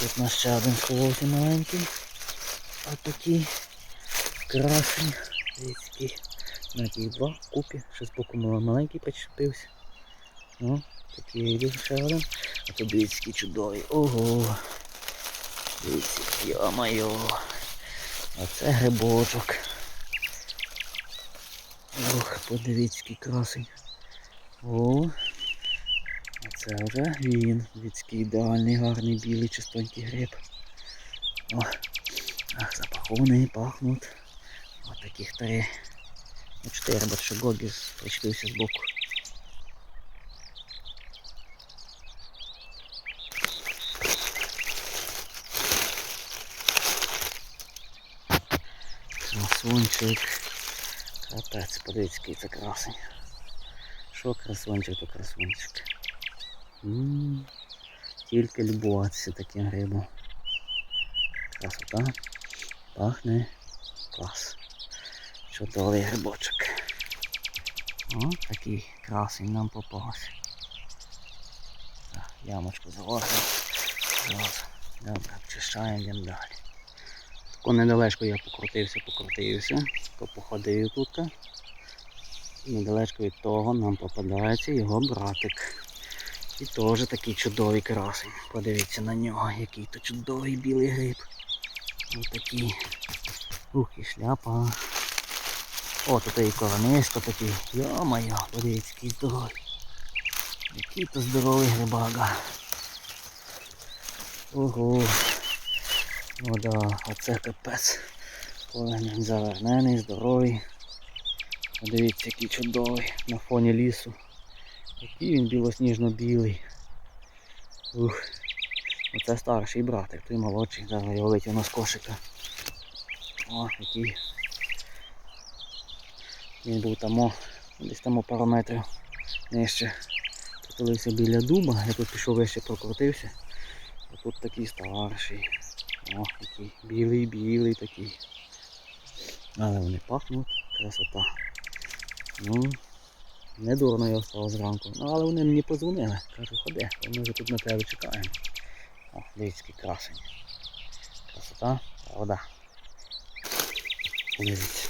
Тут у нас ще один сховався маленький. А такий красень. Дивіться. На тих два купі. Ще з боку маленький причепився. Ну, такий йде ще один. А то дивіться, який чудовий. Ого. Дивіться, йо-моє. Оце грибочок. Ох, подивіться, який красень. О, це вже він. Який ідеальний, гарний, білий, чистенький гриб. О, ах, запаховані пахнуть. Ось таких три. Ну, чотири, ще Гогі причепився з боку. Красунчик. Капець, подивіться, який це красень. Що красунчик, то красунчик. Тільки любуватися таким грибом. Красота. Пахне. Клас. Чудовий грибочок. О, такий красень нам попався. Ямочку заложимо. Добре, обчищаємо, йдемо далі. Тако недалечко я покрутився, покрутився, походив тут. Недалечко від того нам попадається його братик. І теж такий чудовий красень. Подивіться на нього, який то чудовий білий гриб. Ось такий. Ух, і шляпа. О, тут і коронисько такий. Йо-моє, подивіться, який здоровий. Який то здоровий грибага. Ого. Ну да, оце капець. Повинен завернений, здоровий. Подивіться, який чудовий на фоні лісу. Який він білосніжно-білий. Ух. Оце старший братик, той молодший. Зараз його витягну з кошика. О, який. Він був там, десь там пару метрів нижче. Притулився біля дуба, я тут пішов вище прокрутився. А тут такий старший. О, який білий-білий такий. Але вони пахнуть, красота. Ну, не дурно я встав зранку. Ну, але вони мені подзвонили. Кажу, ходи, ми вже тут на тебе чекаємо. О, дивіться, який красень. Красота, правда. Дивіться.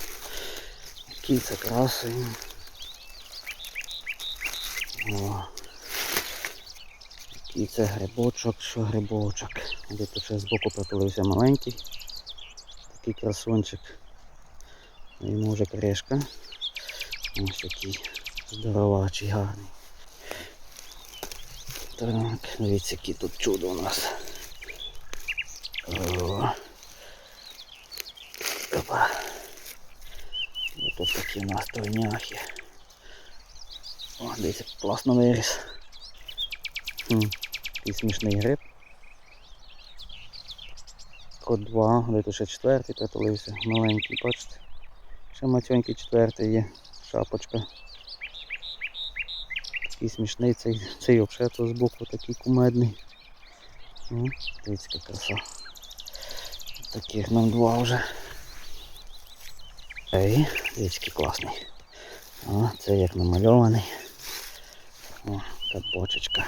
Який це красень. О. Який це грибочок, що грибочок. Де тут ще збоку притулився маленький. Такий красунчик. Йому вже кришка. Ось такий здоровачий, гарний. Так, дивіться, які тут чудо у нас. О. Опа. Тут такі у нас тойняхи. О, дивіться, класно виріс. Хм, такий смішний гриб. Код 2, де тут ще четвертий притулився, маленький, бачите. Ще матьонький четвертий є, шапочка. Такий смішний, цей, цей взагалі з боку такий кумедний. Ну, дивіться, краса. Таких нам два вже. Ей, дивіться, класний. О, це як намальований. О, яка бочечка.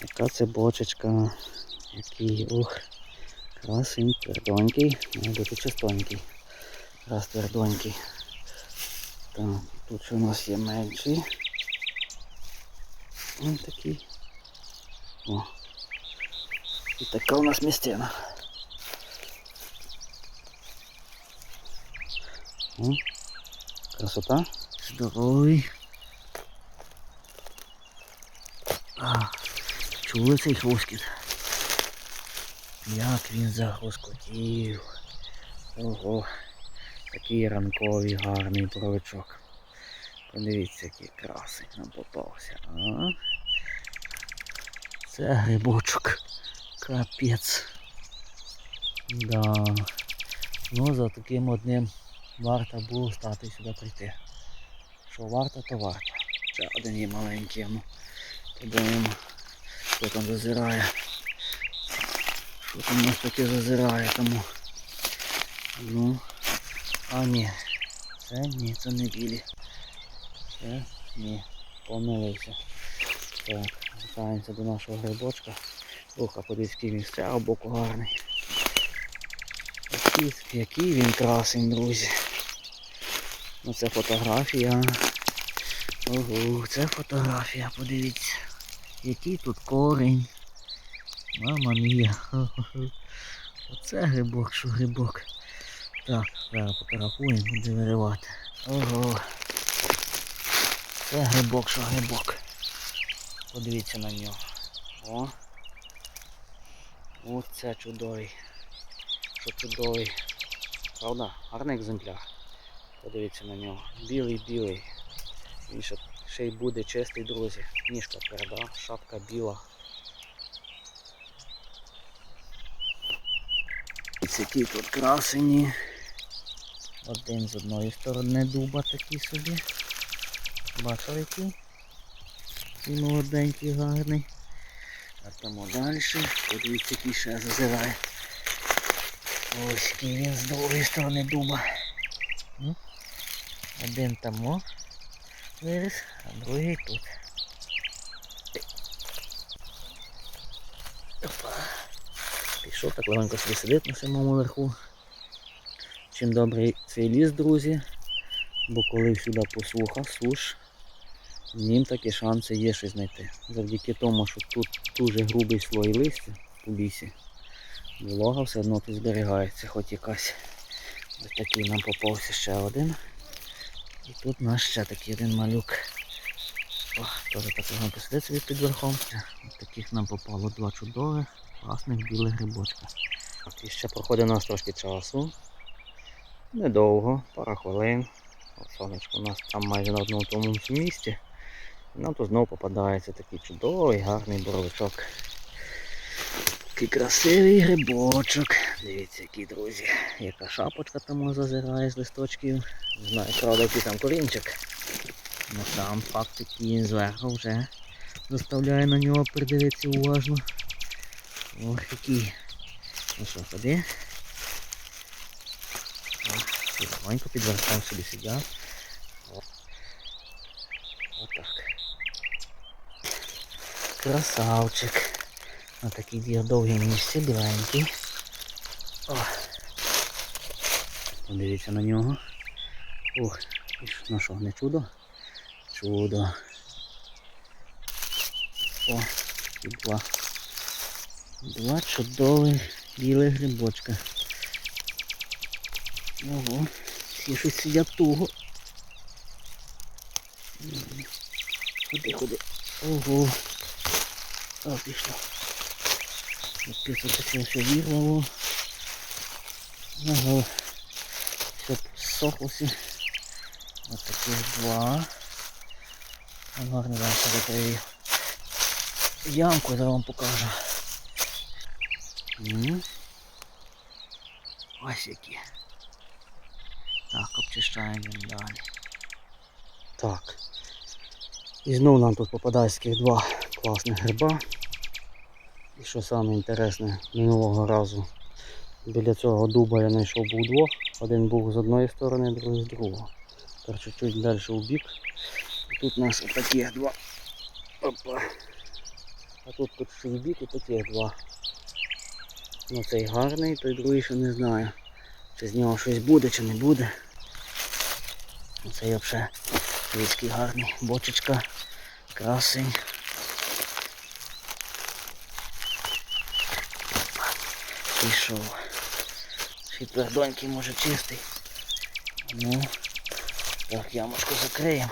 Яка це бочечка. Який, ух, красень, твердонький, має бути чистонький. Раз твердонький. Так, тут у нас є менший. Ось такий. О. І така у нас містина. О, красота. Здоровий. А, чули цей хрускіт? Як він загрускотів. Ого. Такий ранковий гарний боровичок. Подивіться, який красень нам попався. А? Це грибочок. Капець. Да. Ну за таким одним варто було стати сюди прийти. Що варто, то варто. Ще один є маленький, ну. Подивимо, хто там зазирає. Що там у нас таке зазирає тому. Ну. А ні. Це ні, це не білі. Це ні. Помилився. Так, вертаємося до нашого грибочка. Ох, а подивіться, він з боку гарний. Який, який він красень, друзі. Ну це фотографія. Ого, це фотографія, подивіться. Який тут корінь. Мама мія. Оце грибок, що грибок. Так, зараз фотографуємо, буде виривати. Ого. Це грибок, що грибок. Подивіться на нього. О. Оце чудовий. Що чудовий. Правда? Гарний екземпляр. Подивіться на нього. Білий-білий. Він ще, й буде чистий, друзі. Ніжка тверда, шапка біла. Які тут красені. Один з одної сторони дуба такий собі. Бачив який? Такий молоденький, гарний. А тому далі. Подивіться, який ще зазирає. Ось який він з другої сторони дуба. Один там виріс, а другий тут. Пішов так легенько собі сидить на самому верху. Чим добрий цей ліс, друзі, бо коли всюди посуха, суш, нім такі шанси є щось знайти. Завдяки тому, що тут дуже грубий слой листя у лісі, волога все одно тут зберігається, хоч якась. Ось такий нам попався ще один. І тут наш ще такий один малюк. О, теж так легенько сидить собі під верхом. Ось таких нам попало два чудових, класних білих грибочка. І ще проходить у нас трошки часу. Недовго, пара хвилин. Сонечко у нас там майже на одному тому місці. Нам тут знову попадається такий чудовий, гарний боровичок. Такий красивий грибочок. Дивіться, які друзі. Яка шапочка там зазирає з листочків. Не знаю, правда, який там корінчик. Ну там факт він зверху вже заставляє на нього придивитися уважно. Ох, який. Ну що, ходи. Легонько під верхом собі сидять. О. Отак. Красавчик. На такий дві довгі місці, біленький. О. Подивіться на нього. І ну що, не чудо? Чудо. О, і два. Два чудові білих грибочка. Ого, всі щось сидять туго. Ходи, ходи. Ого. А, пішло. Оце все вірвало. Ага. Все сохлося. Ось таких два. Гарно вам перекрию. Ямку зараз вам покажу. Ось які. Так, обчищаємо далі. Так. І знову нам тут попадається таких два класних гриба. І що саме інтересне, минулого разу біля цього дуба я знайшов був двох. Один був з одної сторони, другий з другого. Тепер чуть-чуть далі у бік. Тут у нас отакі два. Опа. А тут тут в бік і такі два. Ну цей гарний, той другий ще не знаю. Чи з нього щось буде, чи не буде. Цей взагалі війський гарний. Бочечка, красень. Пішов. Ще й твердонький, може чистий. Ну, так, ямочку закриємо.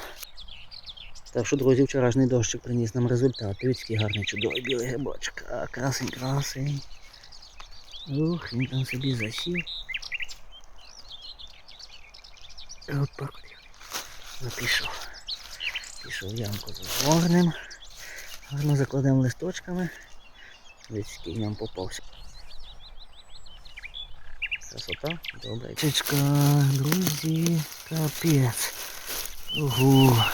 Так що, друзі, вчорашній дощик приніс нам результат. Дивіться, гарний чудовий білий грибочок. А, красень, красень. Ух, він там собі засів. Так от. Ну, пішов. Пішов ямку загорнем. Гарно закладемо листочками. Дивіться, який нам попався. Красота, добре. Чечка, друзі, капець. Ого.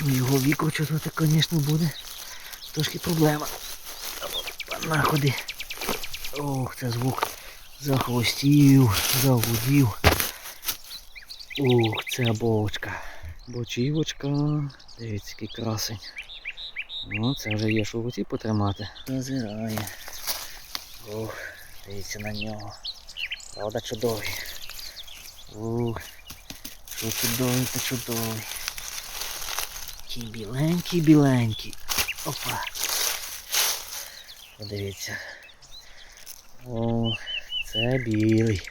Ну, Його викручувати, звісно, буде трошки проблема. На ходи. Ох, це звук захвостів, загудів. Ух, це бочка. Бочівочка. Дивіться, який красень. Ну, це вже є що в руці потримати. Зазирає. Ух, дивіться на нього. Правда чудовий. Ух, що чудовий та чудовий. Такий біленький, біленький. Опа. Подивіться. О, це білий.